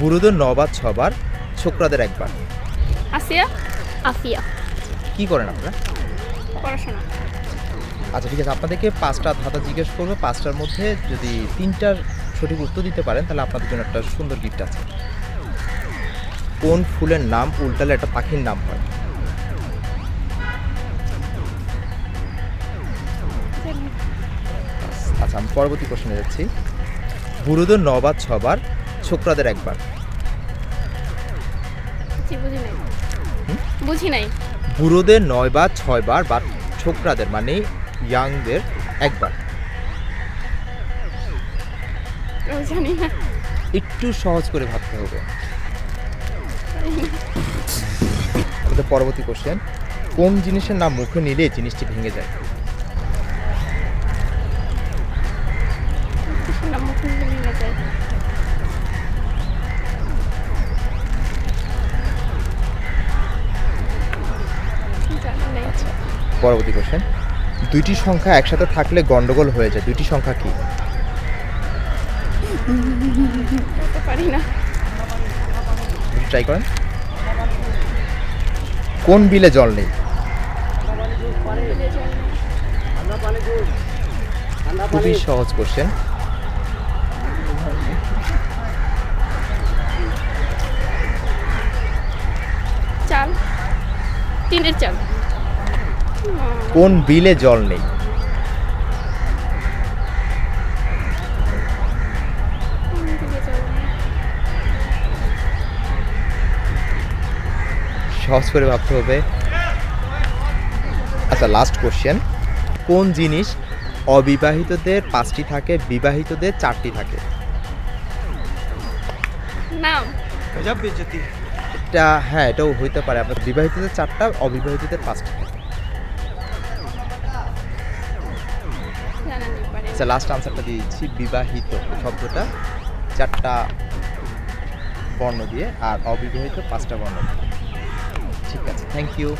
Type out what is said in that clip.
বুড়োদের নবার ছবার ছোকরাদের একবার। আসিয়া? আফিয়া কি করেন আপনারা? পড়াশোনা। আচ্ছা ঠিক আছে আপনাদেরকে পাঁচটা ধাঁধা জিজ্ঞেস করব। পাঁচটার মধ্যে যদি তিনটার সঠিক উত্তর দিতে পারেন তাহলে আপনাদের জন্য একটা সুন্দর গিফট আছে। কোন ফুলের নাম উল্টালে একটা পাখির নাম হয়? আচ্ছা আমি পরবর্তী প্রশ্নে যাচ্ছি। বুড়োদের নবার ছবার ছোকরাদের একবার। বুঝি নাই। বুড়োদের নয় বার ছয় বার বা ছোকরাদের মানে ইয়াংদের একবার। একটু সহজ করে ভাবতে হবে। আমাদের পরবর্তী কোশ্চেন কোন জিনিসের নাম মুখে নিলে জিনিসটি ভেঙে যায়? পরবর্তী কোশ্চেন দুইটি সংখ্যা একসাথে থাকলে গন্ডগোল হয়ে যায়। দুইটি সংখ্যা কি? পারি না। ট্রাই করেন। কোন বিলে জল নেই? খুবই সহজ কোশ্চেন চাল। টিনের চাল। কোন বিলে জল নেই? কোন দিকে জল নেই? সহজ করে ভাবতে হবে। আচ্ছা লাস্ট কোশ্চেন কোন জিনিস অবিবাহিতদের পাঁচটি থাকে বিবাহিতদের চারটি থাকে? নাম। এটা হ্যাঁ এটাও হইতে পারে। আপনার বিবাহিতদের চারটা অবিবাহিতদের পাঁচটি থাকে। আচ্ছা লাস্ট আনসারটা দিয়ে দিচ্ছি বিবাহিত শব্দটা। চারটা বর্ণ দিয়ে আর অবিবাহিত পাঁচটা বর্ণ দিয়ে। ঠিক আছে থ্যাংক ইউ